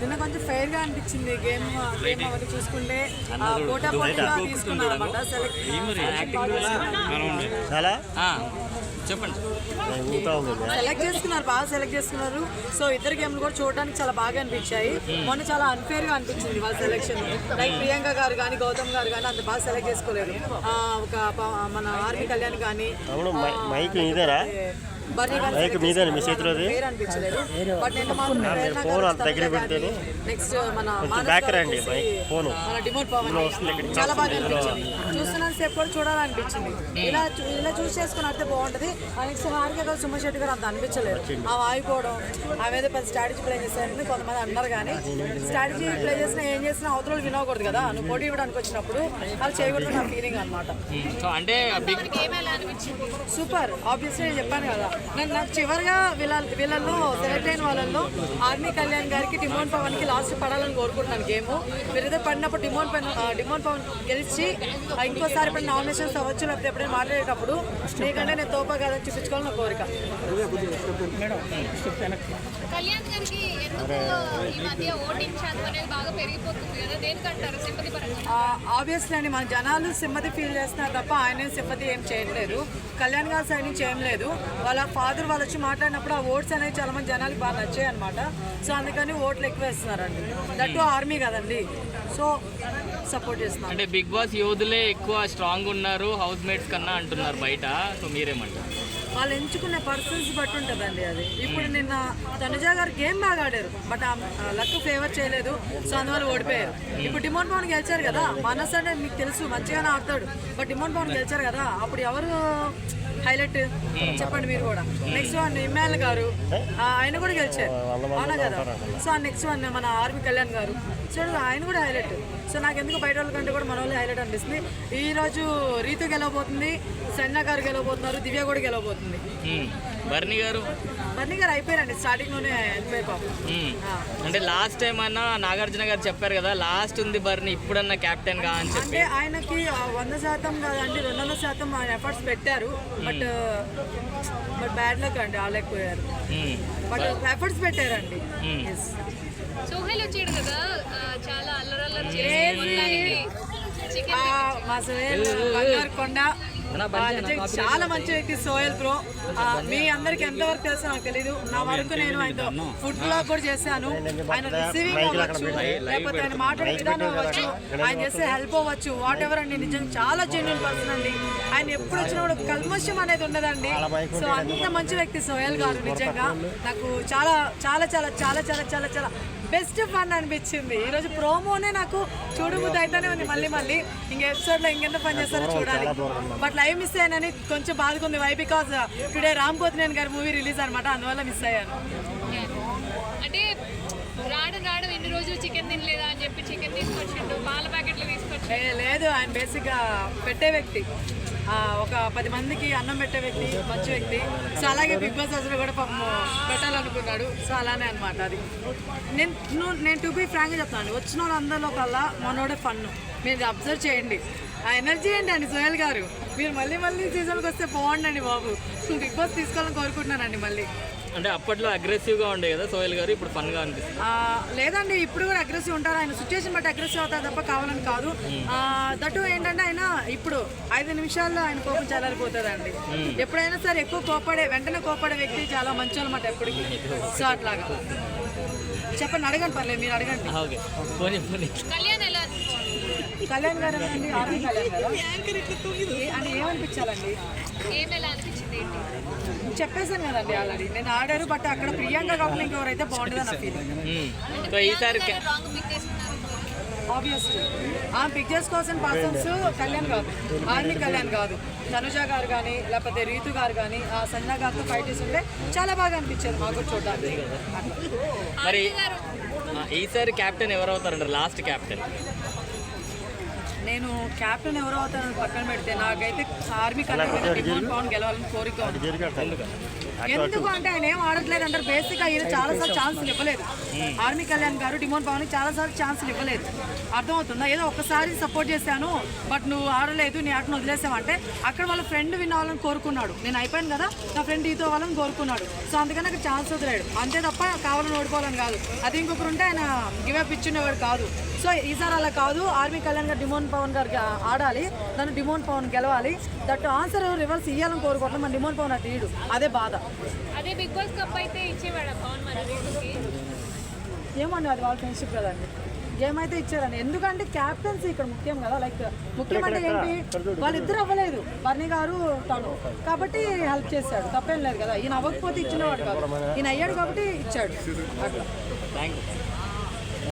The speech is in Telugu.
నిన్న కొంచెం ఫెయిర్గా అనిపించింది గేమ్ గేమ్ అవన్నీ చూసుకుంటే. పోటా పోటీగా తీసుకున్నారు అనమాట చాలా? ఆ, చెప్పండి. సెలెక్ట్ చేసుకున్నారు బాగా సెలెక్ట్ చేసుకున్నారు. సో ఇద్దరు గేమ్లు కూడా చూడడానికి చాలా బాగా అనిపించాయి. మొన్న చాలా అన్ఫేర్గా అనిపించింది వాళ్ళ సెలెక్షన్ లైక్ ప్రియాంక గారు కానీ గౌతమ్ గారు కానీ అంత బాగా సెలెక్ట్ చేసుకోలేరు ఆ, ఒక మన ఆర్మీ కళ్యాణ్ కానీ బట్ ప్రేరణ ఫోన్ అంత దగ్గర పెడితేనే నెక్స్ట్ మన బ్యాక్ రండి ఫోను. మన డిమోట్ పవన్ చాలా బాగా అనిపించింది. చూస్తున్నంత సేపు కూడా చూడాలనిపించింది. ఇలా ఇలా చూస్ చేసుకుని ఆడితే బాగుంటది. నెక్స్ట్ హారిక గారు శెట్టి గారు అంత అనిపించలేదు. ఆమె ఆగిపోవడం ఆమె ఏదో పెద్ద స్ట్రాటజీ ప్లే చేశారని కొంతమంది అన్నారు కానీ స్ట్రాటజీ ప్లే చేసినా ఏం చేసినా అవతల వినకూడదు కదా. నువ్వు పోటీ ఇవ్వడానికి వచ్చినప్పుడు వాళ్ళు చేయకూడదు నా ఫీలింగ్ అనమాట సో అంటే సూపర్ ఆబ్వియస్లీ నేను చెప్పాను కదా. నేను నాకు చివరిగా వీళ్ళ వీళ్ళల్లో సెలెక్ట్ అయిన వాళ్ళల్లో ఆర్మీ కళ్యాణ్ గారికి డిమోన్ పవన్కి లాస్ట్ పడాలని కోరుకుంటున్నాను గేమ్. వీరిద్దరు పడినప్పుడు డిమోన్ పవన్ డిమోన్ పవన్ గెలిచి ఇంకోసారి ఇప్పుడు నామినేషన్స్ అవ్వచ్చు లేకపోతే ఎప్పుడైనా మాట్లాడేటప్పుడు నీకంటే నేను తోపా కాదని చూపించుకోవాలని నా కోరిక. కళ్యాణ్ గారికి ఎందుకు ఈ మధ్య ఓటింగ్ శాతం అనేది బాగా పెరిగిపోతుంది కదా దేనికంటారు? సింపతి పరంగా. ఆబ్వియస్లీ అండి మన జనాలు సింపతి ఫీల్ చేస్తున్నారు తప్ప ఆయన సింపతి ఏం చేయట్లేదు. కళ్యాణ్ గారి సైడ్ నుంచి ఏం లేదు. వాళ్ళ ఫాదర్ వాళ్ళు వచ్చి మాట్లాడినప్పుడు ఆ ఓట్స్ అనేవి చాలా మంది జనాలకి బాగా నచ్చాయి అనమాట సో అందుకని ఓట్లు ఎక్కువ వేస్తున్నారండి. దట్టు ఆర్మీ కదండి. సో సపోర్ట్ చేస్తున్నారు. అంటే బిగ్ బాస్ యోధులే ఎక్కువ స్ట్రాంగ్ ఉన్నారు హౌస్ మేట్స్ కన్నా అంటున్నారు బయట. సో మీరేమంటారు? వాళ్ళు ఎంచుకునే పర్సన్స్ బట్టి ఉంటుందండి అది. ఇప్పుడు నిన్న తనుజ గారు గేమ్ బాగా ఆడారు బట్ ఆ లక్ ఫేవర్ చేయలేదు సో అందువల్ల ఓడిపోయారు. ఇప్పుడు డిమోన్ పవన్ గెలిచారు కదా మనస్ అంటే మీకు తెలుసు మంచిగానే ఆడతాడు బట్ డిమోన్ పవన్ గెలిచారు కదా అప్పుడు ఎవరు హైలైట్ చెప్పండి మీరు కూడా. నెక్స్ట్ వన్ ఇమ్మాన్ గారు. ఆయన కూడా గెలిచారు. అవునా కదా? సో నెక్స్ట్ వన్ మన ఆర్మీ కళ్యాణ్ గారు. సో ఆయన కూడా హైలైట్ సో నాకు ఎందుకు బయట వాళ్ళ కంటే కూడా మన వాళ్ళే హైలైట్ అనిపిస్తుంది. ఈ రోజు రీతు గెలవబోతుంది సన్న గారు గెలవబోతున్నారు దివ్య కూడా గెలవబోతుంది. బర్నీ గారు? బన్నీ గారు అయిపోయారండి స్టార్టింగ్లోనే వెళ్ళిపోయి పాపం. అంటే లాస్ట్ టైం అన్నా నాగార్జున గారు చెప్పారు కదా లాస్ట్ ఉంది బర్నీ ఇప్పుడన్నా కెప్టెన్గా అని చెప్పి. అంటే ఆయనకి వంద శాతం కాదండి రెండు వందల శాతం ఆయన ఎఫర్ట్స్ పెట్టారు. బట్ బట్ బ్యాడ్ లక్ అండి ఆలేకపోయారు. బట్ ఎఫర్ట్స్ పెట్టారండి. మ్మ్. Yes. సోహెల్ వచ్చాడు కదా. చాలా అల్లరల్లరి చేసి మా కొండ. చాలా మంచి వ్యక్తి సోయల్ బ్రో. ఆ, మీ అందరికి ఎంతవరకు తెలుసో నాకు తెలీదు. నా వరకు నేను ఆయనతో ఫుడ్ బ్లాగ్ కూడా చేశాను. ఆయన రిసీవింగ్ అవ్వచ్చు లేకపోతే ఆయన మాట్లాడే విధానం అవ్వచ్చు. ఆయన చేసే హెల్ప్ అవ్వచ్చు. వాట్ ఎవర్ అండి నిజంగా చాలా జెన్యున్ పర్సన్ అండి. ఆయన ఎప్పుడు వచ్చినా కూడా కల్మషం అనేది ఉండదండి. సో అంత మంచి వ్యక్తి సోయల్ గారు నిజంగా. నాకు చాలా చాలా చాలా చాలా చాలా చాలా చాలా బెస్ట్ ఫన్ అనిపించింది. ఈ రోజు ప్రోమోనే నాకు చూడబుద్ధి అయితేనే ఉంది మళ్ళీ మళ్ళీ. ఇంక ఎపిసోడ్లో ఇంకెంత పని చేస్తారో చూడాలి. బట్ లైవ్ మిస్ అయ్యానని కొంచెం బాధకుంది why? Because today Ram Pothineni గారి మూవీ రిలీజ్ అనమాట అందువల్ల మిస్ అయ్యాను. అంటే రాడు రాడు ఎన్ని రోజులు చికెన్ తినలేదా అని చెప్పి చికెన్ తీసుకొచ్చిండు. పాల ప్యాకెట్లు తీసుకొచ్చి లేదు. ఆయన బేసిక్గా పెట్టే వ్యక్తి. ఒక పది మందికి అన్నం పెట్టే వ్యక్తి మంచి వ్యక్తి. సో అలాగే బిగ్ బాస్ అసలు కూడా పాపం పెట్టాలనుకున్నాడు. సో అలానే అనమాట అది. నేను నువ్వు- నేను టూ బీ ఫ్రాంక్గా చెప్తాను వచ్చిన వాళ్ళందరిలో కల్లా మనోడే ఫన్ను మీరు అబ్జర్వ్ చేయండి. ఆ ఎనర్జీ ఏంటి అండి సోహెల్ గారు? మీరు మళ్ళీ మళ్ళీ సీజన్కి వస్తే బాగుండండి బాబు. బిగ్ బాస్ తీసుకోవాలని కోరుకుంటున్నానండి మళ్ళీ. అంటే అప్పట్లో అగ్రెసివ్గా ఉండే కదా సోయల్ గారు ఇప్పుడు ఫన్గా అనిపిస్తుంది. ఆ, లేదండి ఇప్పుడు కూడా అగ్రెసివ్ ఉంటారు. ఆయన సిచ్యువేషన్ బట్టి అగ్రెసివ్ అవుతారు తప్ప కావాలని కాదు. ఆ, దట్టు ఏంటంటే ఆయన ఇప్పుడు ఐదు నిమిషాల్లో ఆయన కోపం చల్లారిపోతుందండి. ఎప్పుడైనా సరే ఎక్కువ కోపడే వెంటనే కోపడే వ్యక్తి చాలా మంచి అనమాట ఎప్పటికీ. సో అట్లాగా. చెప్పండి అడగండి పర్లేదు మీరు అడగండి. ఓకే. కళ్యాణ్ ఎలా కళ్యాణ్ గారు అండి ఆర్మీ కళ్యాణ్ గారు? ఏ- అంటే ఏమనిపించాలండి? చెప్పేశాను కదండి ఆల్రెడీ. నేను ఆడారు బట్ అక్కడ ప్రియాంక కాకుండా ఇంకెవరైతే బాగుంటుందో నా ఫీలింగ్ మ్మ్. సో ఈసారి ఆబ్వియస్లీ ఆ కోసం పర్సన్స్ కళ్యాణ్ కాదు. ఆర్మీ కళ్యాణ్ కాదు. తనుజ గారు కానీ లేకపోతే రీతు గారు కానీ ఆ సంజన గారితో ఫైట్ చేస్తుంటే చాలా బాగా అనిపించేది మాకు కూడా చూడడానికి. మరి ఈసారి కెప్టెన్ ఎవరు అవుతారంటారు లాస్ట్ కెప్టెన్ నేను క్యాప్టెన్ ఎవరు అవుతారని పక్కన పెడితే నాకైతే ఆర్మీ కళ్యాణ్ డిమోన్ పవన్ గెలవాలని కోరిక ఎందుకు అంటే ఆయన ఏం ఆడట్లేదు అంటారు? బేసిక్గా ఈయన చాలా సార్లు ఛాన్సులు ఇవ్వలేదు. ఆర్మీ కళ్యాణ్ గారు డిమోన్ పవన్ చాలా సార్లు ఛాన్సులు ఇవ్వలేదు. అర్థమవుతుందా? ఏదో ఒక్కసారి సపోర్ట్ చేశాను బట్ నువ్వు ఆడలేదు నీ ఆటను వదిలేసావంటే అక్కడ వాళ్ళ ఫ్రెండ్ విన్ అవ్వాలని కోరుకున్నాడు. నేను అయిపోయాను కదా నా ఫ్రెండ్ ఈతో అవ్వాలని కోరుకున్నాడు. సో అందుకని అక్కడ ఛాన్స్ వదిలేడు. అంతే తప్ప కావాలని ఓడిపోవాలని కాదు. అది ఇంకొకరు ఉంటే ఆయన గివ్ అప్ ఇచ్చినవాడు కాదు. సో ఈసారి అలా కాదు. ఆర్మీ కళ్యాణ్ గారు డిమోన్ పవన్ గారికి ఆడాలి నన్ను డిమోన్ పవన్ గెలవాలి. దట్ ఆన్సర్ రివర్స్ ఇవ్వాలని కోరుకుంటున్నాం మన డిమోన్ పవన్ అది తీయడు అదే బాధ. అదే బిగ్ బాస్ కప్ అయితే ఇచ్చేవాడు ఏమండి అది వాళ్ళ ఫ్రెండ్షిప్ కదండి. గేమ్ అయితే ఇచ్చారండి. ఎందుకంటే క్యాప్టెన్సీ ఇక్కడ ముఖ్యం కదా లైక్ ముఖ్యమంటే ఏంటి? వాళ్ళిద్దరు అవ్వలేదు. బర్నీ గారు తను. కాబట్టి హెల్ప్ చేశాడు. తప్పేం లేదు కదా. ఈయన అవ్వకపోతే ఇచ్చినవాడు కాదు. ఈయన అయ్యాడు కాబట్టి ఇచ్చాడు. అట్లా. Thank you